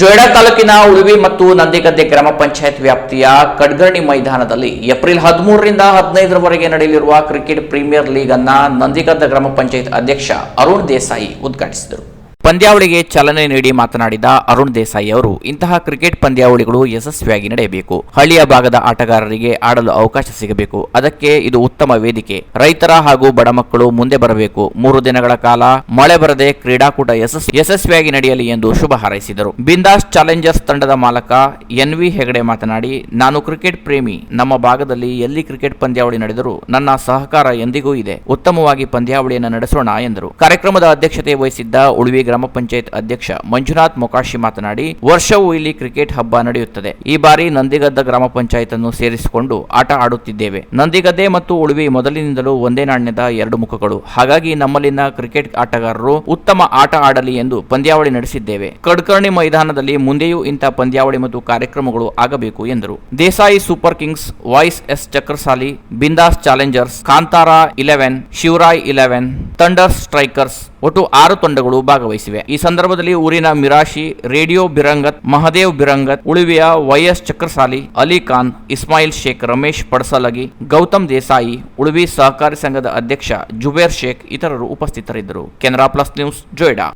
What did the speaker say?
ಜೊಯ್ಡಾ ತಾಲೂಕಿನ ಉಳುವಿ ಮತ್ತು ನಂದಿಗದ್ದೆ ಗ್ರಾಮ ಪಂಚಾಯತ್ ವ್ಯಾಪ್ತಿಯ ಕಡ್ಗರ್ಣಿ ಮೈದಾನದಲ್ಲಿ ಏಪ್ರಿಲ್ ಹದಿಮೂರರಿಂದ ಹದಿನೈದರವರೆಗೆ ನಡೆಯಲಿರುವ ಕ್ರಿಕೆಟ್ ಪ್ರೀಮಿಯರ್ ಲೀಗ್ ಅನ್ನ ನಂದಿಗದ್ದ ಗ್ರಾಮ ಪಂಚಾಯತ್ ಅಧ್ಯಕ್ಷ ಅರುಣ್ ದೇಸಾಯಿ ಉದ್ಘಾಟಿಸಿದರು. ಪಂದ್ಯಾವಳಿಗೆ ಚಾಲನೆ ನೀಡಿ ಮಾತನಾಡಿದ ಅರುಣ್ ದೇಸಾಯಿ ಅವರು, ಇಂತಹ ಕ್ರಿಕೆಟ್ ಪಂದ್ಯಾವಳಿಗಳು ಯಶಸ್ವಿಯಾಗಿ ನಡೆಯಬೇಕು. ಹಳ್ಳಿಯ ಭಾಗದ ಆಟಗಾರರಿಗೆ ಆಡಲು ಅವಕಾಶ ಸಿಗಬೇಕು. ಅದಕ್ಕೆ ಇದು ಉತ್ತಮ ವೇದಿಕೆ. ರೈತರ ಹಾಗೂ ಬಡ ಮಕ್ಕಳು ಮುಂದೆ ಬರಬೇಕು. ಮೂರು ದಿನಗಳ ಕಾಲ ಮಳೆ ಬರದೆ ಕ್ರೀಡಾಕೂಟ ಯಶಸ್, ಯಶಸ್ವಿಯಾಗಿ ನಡೆಯಲಿ ಎಂದು ಶುಭ ಹಾರೈಸಿದರು. ಬಿಂದಾಸ್ ಚಾಲೆಂಜರ್ಸ್ ತಂಡದ ಮಾಲಕ ಎನ್ ವಿ ಹೆಗಡೆ ಮಾತನಾಡಿ, ನಾನು ಕ್ರಿಕೆಟ್ ಪ್ರೇಮಿ. ನಮ್ಮ ಭಾಗದಲ್ಲಿ ಎಲ್ಲಿ ಕ್ರಿಕೆಟ್ ಪಂದ್ಯಾವಳಿ ನಡೆದರೂ ನನ್ನ ಸಹಕಾರ ಎಂದಿಗೂ ಇದೆ. ಉತ್ತಮವಾಗಿ ಪಂದ್ಯಾವಳಿಯನ್ನು ನಡೆಸೋಣ ಎಂದರು. ಕಾರ್ಯಕ್ರಮದ ಅಧ್ಯಕ್ಷತೆ ವಹಿಸಿದ್ದ ಉಳುವಿ ಗ್ರಾಮ ಪಂಚಾಯತ್ ಅಧ್ಯಕ್ಷ ಮಂಜುನಾಥ್ ಮೊಕಾಶಿ ಮಾತನಾಡಿ, ವರ್ಷವೂ ಇಲ್ಲಿ ಕ್ರಿಕೆಟ್ ಹಬ್ಬ ನಡೆಯುತ್ತದೆ. ಈ ಬಾರಿ ನಂದಿಗದ್ದ ಗ್ರಾಮ ಪಂಚಾಯತ್ ಅನ್ನು ಸೇರಿಸಿಕೊಂಡು ಆಟ ಆಡುತ್ತಿದ್ದೇವೆ. ನಂದಿಗದ್ದೆ ಮತ್ತು ಉಳುವಿ ಮೊದಲಿನಿಂದಲೂ ಒಂದೇ ನಾಣ್ಯದ ಎರಡು ಮುಖಗಳು. ಹಾಗಾಗಿ ನಮ್ಮಲ್ಲಿನ ಕ್ರಿಕೆಟ್ ಆಟಗಾರರು ಉತ್ತಮ ಆಟ ಆಡಲಿ ಎಂದು ಪಂದ್ಯಾವಳಿ ನಡೆಸಿದ್ದೇವೆ. ಕಡ್ಕರ್ಣಿ ಮೈದಾನದಲ್ಲಿ ಮುಂದೆಯೂ ಇಂಥ ಪಂದ್ಯಾವಳಿ ಮತ್ತು ಕಾರ್ಯಕ್ರಮಗಳು ಆಗಬೇಕು ಎಂದರು. Desai super kings, voice S Chakrasali, Bindaas challengers, Kantara eleven, Shivarai eleven, thunder strikers, ಒಟ್ಟು ಆರು ತಂಡಗಳು ಭಾಗವಹಿಸಿವೆ. ಈ ಸಂದರ್ಭದಲ್ಲಿ ಊರಿನ ಮಿರಾಶಿ, ರೇಡಿಯೋ ಬಿರಂಗತ್, ಮಹದೇವ್ ಬಿರಂಗತ್, ಉಳಿವಿಯ ವೈಎಸ್ ಚಕ್ರಸಾಲಿ, ಅಲಿ ಖಾನ್, ಇಸ್ಮಾಯಿಲ್ ಶೇಖ್, ರಮೇಶ್ ಪಡಸಲಗಿ, ಗೌತಮ್ ದೇಸಾಯಿ, ಉಳುವಿ ಸಹಕಾರಿ ಸಂಘದ ಅಧ್ಯಕ್ಷ ಜುಬೇರ್ ಶೇಖ್ ಇತರರು ಉಪಸ್ಥಿತರಿದ್ದರು. Canara plus news, Joida.